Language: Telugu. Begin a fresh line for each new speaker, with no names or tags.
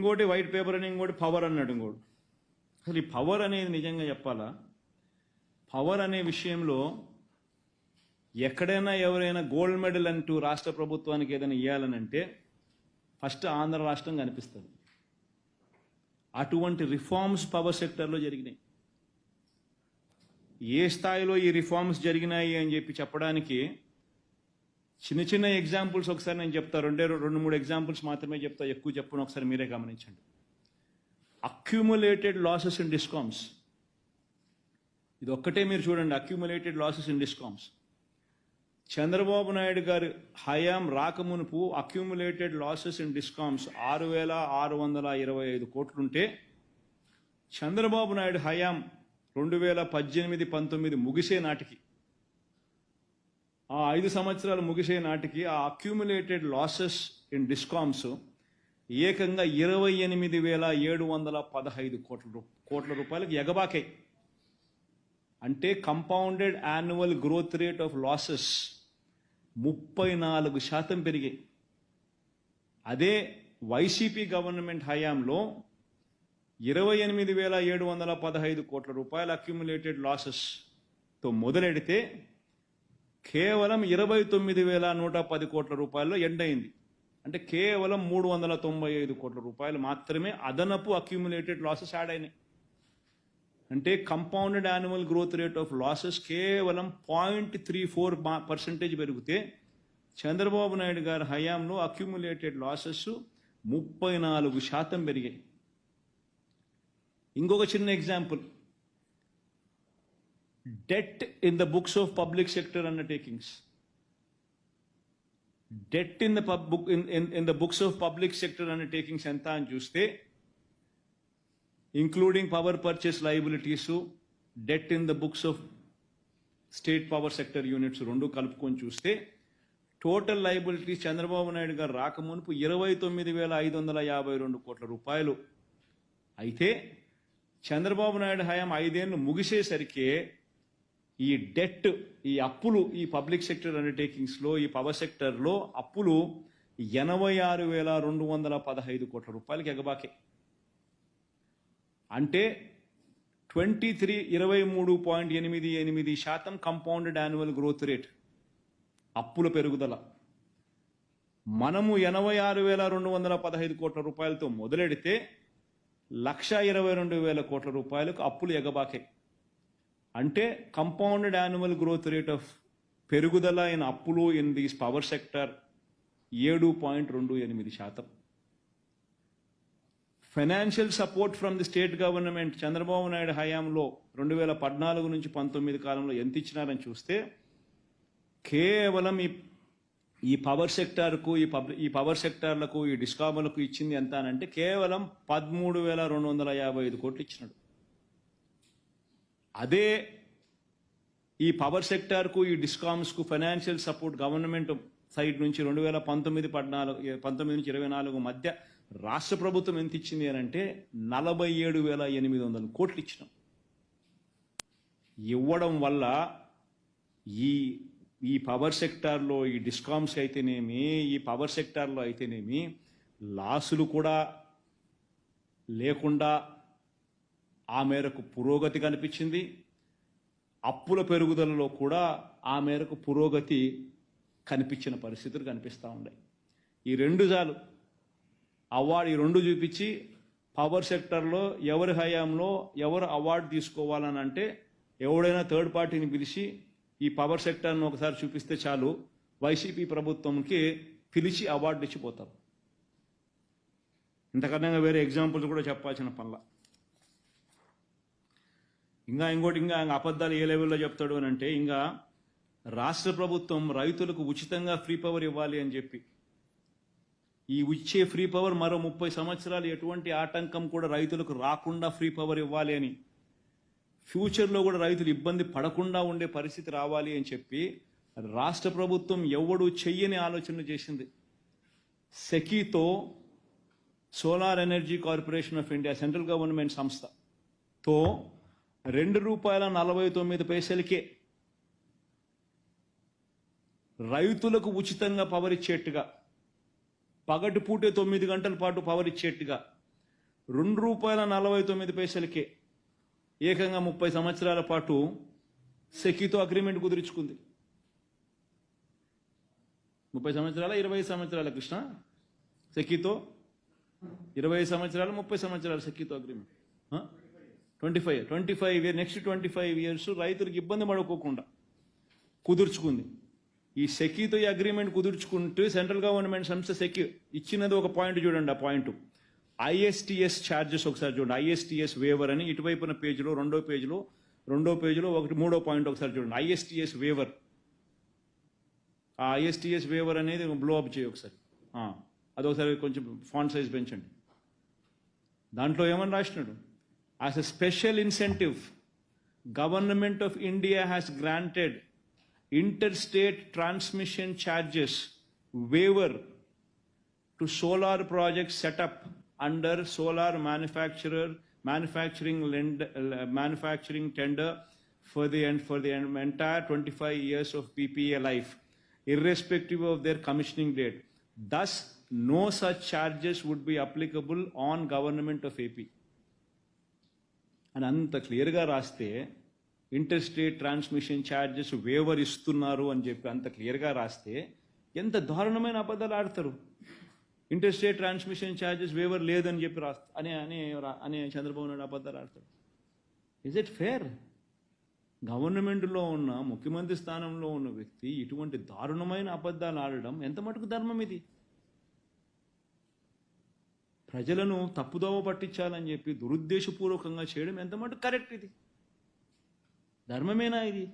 ఇంకోటి వైట్ పేపర్ అని ఇంకోటి పవర్ అన్నాడు ఇంకోటి అసలు ఈ పవర్ అనేది నిజంగా చెప్పాలా? పవర్ అనే విషయంలో ఎక్కడైనా ఎవరైనా గోల్డ్ మెడల్ అంటూ రాష్ట్ర ప్రభుత్వానికి ఏదైనా ఇవ్వాలని అంటే ఫస్ట్ ఆంధ్ర రాష్ట్రం కనిపిస్తుంది. అటువంటి రిఫార్మ్స్ పవర్ సెక్టర్లో జరిగినాయి. ఏ స్థాయిలో ఈ రిఫార్మ్స్ జరిగినాయి అని చెప్పి చెప్పడానికి చిన్న చిన్న ఎగ్జాంపుల్స్ ఒకసారి నేను చెప్తా. రెండే రెండు మూడు ఎగ్జాంపుల్స్ మాత్రమే చెప్తా. ఎక్కువ చెప్పను. ఒకసారి మీరే గమనించండి. అక్యూములేటెడ్ లాసెస్ ఇన్ డిస్కామ్స్ ఇది ఒక్కటే మీరు చూడండి. Accumulated losses in discoms Chandrababu Naidu గారి హయాం రాకమునుపు అక్యూములేటెడ్ లాసెస్ ఇన్ డిస్కామ్స్ ఆరు వేల ఆరు వందల ఇరవై ఐదు కోట్లుంటే చంద్రబాబు నాయుడు హయాం రెండు వేల పద్దెనిమిది పంతొమ్మిది ముగిసే నాటికి ఆ ఐదు సంవత్సరాలు ముగిసే నాటికి ఆ అక్యూములేటెడ్ లాసెస్ ఇన్ డిస్కామ్స్ ఏకంగా ఇరవై ఎనిమిది వేల ఏడు వందల పదహైదు కోట్ల రూ- కోట్ల రూపాయలకు ఎగబాకాయి అంటే compounded annual growth rate of losses ముప్పై నాలుగు శాతం పెరిగాయి. అదే వైసీపీ గవర్నమెంట్ హయాంలో ఇరవై ఎనిమిది వేల ఏడు వందల పదహైదు కోట్ల రూపాయల అక్యుములేటెడ్ లాసెస్తో మొదలెడితే కేవలం ఇరవై తొమ్మిది వేల నూట పది కోట్ల రూపాయల్లో ఎండ్ అయింది. అంటే కేవలం మూడు వందల తొంభై ఐదు కోట్ల రూపాయలు మాత్రమే అదనపు అక్యూములేటెడ్ లాసెస్ యాడ్ అయినాయి. అంటే compounded annual growth rate of losses కేవలం పాయింట్ త్రీ ఫోర్ పర్సెంటేజ్ పెరిగితే చంద్రబాబు నాయుడు గారి హయాంలో అక్యూములేటెడ్ లాసెస్ ముప్పై నాలుగు శాతం పెరిగాయి. ఇంకొక చిన్న example debt in the books of public sector undertakings debt in the book in the books of public sector undertakings ఎంత అని చూస్తే including power purchase liabilities debt in the books of state power sector units రెండు కలుపుకొని చూస్తే టోటల్ లైబిలిటీస్ చంద్రబాబు నాయుడు గారు రాకమునుపు ఇరవై తొమ్మిది వేల ఐదు వందల యాభై రెండు కోట్ల రూపాయలు. అయితే చంద్రబాబు నాయుడు హయాం ఐదేళ్ళు ముగిసేసరికి ఈ డెట్ ఈ అప్పులు ఈ పబ్లిక్ సెక్టర్ అండర్టేకింగ్స్లో ఈ పవర్ సెక్టర్లో అప్పులు ఎనభై ఆరు వేల రెండు వందల పదహైదు కోట్ల రూపాయలకి ఎగబాకే. అంటే ట్వంటీ త్రీ ఇరవై మూడు పాయింట్ ఎనిమిది ఎనిమిది శాతం కంపౌండెడ్ యాన్యువల్ గ్రోత్ రేట్ అప్పుల పెరుగుదల. మనము ఎనభై ఆరు వేల రెండు వందల పదహైదు కోట్ల రూపాయలతో మొదలెడితే లక్ష ఇరవై రెండు వేల కోట్ల రూపాయలకు అప్పులు ఎగబాకాయి అంటే compounded annual growth rate of పెరుగుదల ఇన్ అప్పులు ఇన్ దీస్ పవర్ సెక్టర్ ఏడు పాయింట్ రెండు ఎనిమిది శాతం. Financial support from the state government Chandrababu Naidu హయాంలో రెండు వేల పద్నాలుగు నుంచి పంతొమ్మిది కాలంలో ఎంత ఇచ్చినారని చూస్తే కేవలం ఈ ఈ పవర్ సెక్టార్కు ఈ పబ్ ఈ పవర్ సెక్టార్లకు ఈ డిస్కాములకు ఇచ్చింది ఎంత అని అంటే కేవలం పదమూడు వేల రెండు వందల యాభై ఐదు కోట్లు ఇచ్చినాడు. అదే ఈ పవర్ సెక్టార్కు ఈ డిస్కామ్స్కు ఫైనాన్షియల్ సపోర్ట్ గవర్నమెంట్ సైడ్ నుంచి రెండు వేల పంతొమ్మిది పద్నాలుగు పంతొమ్మిది నుంచి ఇరవై నాలుగు మధ్య రాష్ట్ర ప్రభుత్వం ఎంత ఇచ్చింది అని అంటే నలభై ఏడు వేల ఎనిమిది వందల కోట్లు ఇచ్చినాం. ఇవ్వడం వల్ల ఈ ఈ పవర్ సెక్టార్లో ఈ డిస్కామ్స్ అయితేనేమి ఈ పవర్ సెక్టార్లో అయితేనేమి లాసులు కూడా లేకుండా ఆ మేరకు పురోగతి కనిపించింది. అప్పుల పెరుగుదలలో కూడా ఆ మేరకు పురోగతి కనిపించిన పరిస్థితులు కనిపిస్తూ ఉన్నాయి. ఈ రెండు చాలు అవార్డు ఈ రెండు చూపించి పవర్ సెక్టర్లో ఎవరి హయాంలో ఎవరు అవార్డు తీసుకోవాలని అంటే ఎవడైనా థర్డ్ పార్టీని పిలిచి ఈ పవర్ సెక్టర్ను ఒకసారి చూపిస్తే చాలు. వైసీపీ ప్రభుత్వంకి పిలిచి అవార్డు ఇచ్చిపోతారు ఇంతకన్నా వేరే ఎగ్జాంపుల్స్ కూడా చెప్పాల్సిన పనుల. ఇంకా ఇంకోటి ఇంకా ఇంకా అబద్ధాలు ఏ లెవెల్లో చెప్తాడు అని అంటే ఇంకా రాష్ట్ర ప్రభుత్వం రైతులకు ఉచితంగా ఫ్రీ పవర్ ఇవ్వాలి అని చెప్పి. ఈ ఇచ్చే ఫ్రీ పవర్ మరో ముప్పై సంవత్సరాలు ఎటువంటి ఆటంకం కూడా రైతులకు రాకుండా ఫ్రీ పవర్ ఇవ్వాలి అని. ఫ్యూచర్లో కూడా రైతులు ఇబ్బంది పడకుండా ఉండే పరిస్థితి రావాలి అని చెప్పి రాష్ట్ర ప్రభుత్వం ఎవడు చెయ్యని ఆలోచన చేసింది. సెకీతో solar energy corporation of India central government సంస్థతో రెండు రూపాయల నలభై తొమ్మిది పైసలకే. రైతులకు ఉచితంగా పవర్ ఇచ్చేట్టుగా. పగటి పూటే తొమ్మిది గంటల పాటు పవర్ ఇచ్చేట్టుగా. రెండు రూపాయల నలభై తొమ్మిది పైసలకే. ఏకంగా ముప్పై సంవత్సరాల పాటు సెకీతో అగ్రిమెంట్ కుదుర్చుకుంది. ముప్పై సంవత్సరాల ఇరవై సంవత్సరాల కృష్ణ? సెకీతో ఇరవై సంవత్సరాలు ముప్పై సంవత్సరాలు సెకీతో agreement twenty five twenty five year next twenty five years రైతులకు ఇబ్బంది పడుకోకుండా కుదుర్చుకుంది. ఈ సెకీతో ఈ అగ్రిమెంట్ కుదుర్చుకుంటూ సెంట్రల్ గవర్నమెంట్ సంస్థ సెక్యూ ఇచ్చినది ఒక పాయింట్ చూడండి ఆ పాయింట్ ఐఎస్టిఎస్ ఛార్జెస్ ఒకసారి చూడండి ఐఎస్టిఎస్ వేవర్ అని ఇటువైపున పేజీలో రెండో పేజీలో రెండో పేజీలో ఒకటి మూడో పాయింట్ ఒకసారి చూడండి ఐఎస్టిఎస్ వేవర్ ఆ ఐఎస్టిఎస్ వేవర్ అనేది బ్లో అప్ చేయి ఒకసారి. అదొకసారి కొంచెం ఫాంట్ సైజ్ పెంచండి. దాంట్లో ఏమని రాసినాడు? As a special incentive, Government of India has granted interstate transmission charges waiver to solar projects set up under solar manufacturer manufacturing lend, uh, manufacturing tender for the end for the entire 25 years of PPA life, irrespective of their commissioning date. Thus, no such charges would be applicable on government of AP. అని అంత క్లియర్గా రాస్తే ఇంటర్స్టేట్ ట్రాన్స్మిషన్ ఛార్జెస్ వేవర్ ఇస్తున్నారు అని చెప్పి అంత క్లియర్గా రాస్తే ఎంత దారుణమైన అబద్ధాలు ఆడతారు. ఇంటర్స్టేట్ ట్రాన్స్మిషన్ ఛార్జెస్ వేవర్ లేదని చెప్పి రాస్తా అని అని రా- చంద్రబాబు నాయుడు అబద్ధాలు ఆడతాడు. ఇజ్ ఇట్ ఫేర్ గవర్నమెంట్లో ఉన్న ముఖ్యమంత్రి స్థానంలో ఉన్న వ్యక్తి ఇటువంటి దారుణమైన అబద్ధాలు ఆడడం ఎంత మటుకు ధర్మం ఇది? ప్రజలను తప్పుదోవ పట్టించాలని చెప్పి దురుద్దేశపూర్వకంగా చేయడం ఎంత మటుకు కరెక్ట్ ఇది? ధర్మమేనా ఇది?